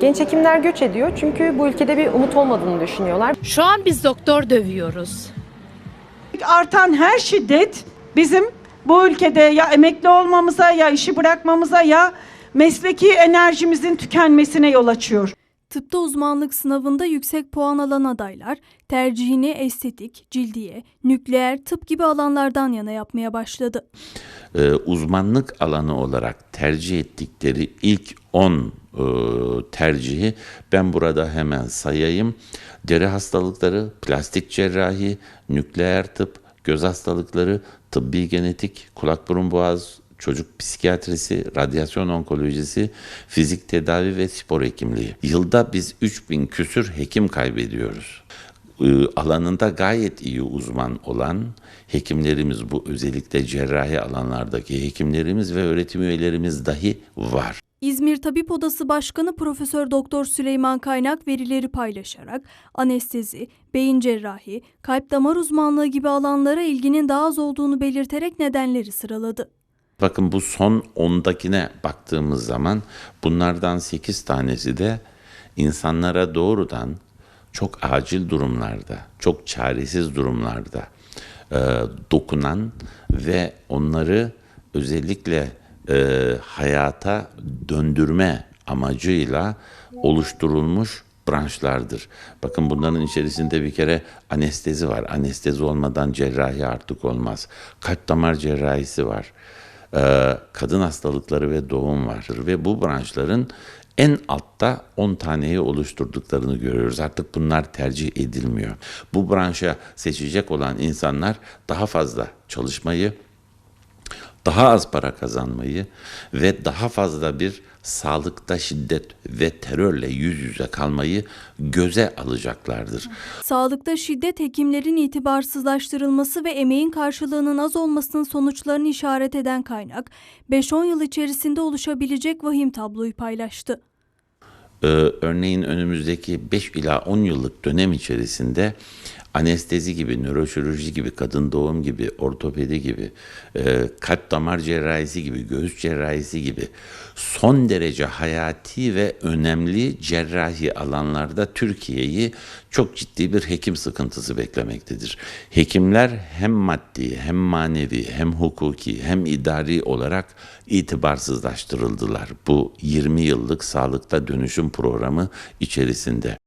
Genç hekimler göç ediyor çünkü bu ülkede bir umut olmadığını düşünüyorlar. Şu an biz doktor dövüyoruz. Artan her şiddet bizim bu ülkede ya emekli olmamıza ya işi bırakmamıza ya mesleki enerjimizin tükenmesine yol açıyor. Tıpta uzmanlık sınavında yüksek puan alan adaylar tercihini estetik, cildiye, nükleer, tıp gibi alanlardan yana yapmaya başladı. e, uzmanlık alanı olarak tercih ettikleri ilk 10 e, tercihi ben burada hemen sayayım. Deri hastalıkları, plastik cerrahi, nükleer tıp, göz hastalıkları, tıbbi genetik, kulak burun boğaz, çocuk psikiyatrisi, radyasyon onkolojisi, fizik tedavi ve spor hekimliği. Yılda biz 3000 küsür hekim kaybediyoruz e, alanında gayet iyi uzman olan hekimlerimiz bu özellikle cerrahi alanlardaki hekimlerimiz ve öğretim üyelerimiz dahi var. İzmir Tabip Odası Başkanı Profesör Doktor Süleyman Kaynak verileri paylaşarak anestezi, beyin cerrahi, kalp damar uzmanlığı gibi alanlara ilginin daha az olduğunu belirterek nedenleri sıraladı. Bakın bu son 10'dakine baktığımız zaman bunlardan 8 tanesi de insanlara doğrudan çok acil durumlarda, çok çaresiz durumlarda e, dokunan ve onları özellikle e, hayata döndürme amacıyla oluşturulmuş branşlardır. Bakın bunların içerisinde bir kere anestezi var. Anestezi olmadan cerrahi artık olmaz. Kalp damar cerrahisi var. Ee, kadın hastalıkları ve doğum var. Ve bu branşların en altta 10 taneyi oluşturduklarını görüyoruz. Artık bunlar tercih edilmiyor. Bu branşa seçecek olan insanlar daha fazla çalışmayı, daha az para kazanmayı ve daha fazla bir sağlıkta şiddet ve terörle yüz yüze kalmayı göze alacaklardır. Sağlıkta şiddet hekimlerin itibarsızlaştırılması ve emeğin karşılığının az olmasının sonuçlarını işaret eden kaynak, 5-10 yıl içerisinde oluşabilecek vahim tabloyu paylaştı. Ee, örneğin önümüzdeki 5 ila 10 yıllık dönem içerisinde anestezi gibi, nöroşirurji gibi, kadın doğum gibi, ortopedi gibi, e, kalp damar cerrahisi gibi, göğüs cerrahisi gibi son derece hayati ve önemli cerrahi alanlarda Türkiye'yi çok ciddi bir hekim sıkıntısı beklemektedir. Hekimler hem maddi, hem manevi, hem hukuki, hem idari olarak itibarsızlaştırıldılar bu 20 yıllık sağlıkta dönüşüm programı içerisinde.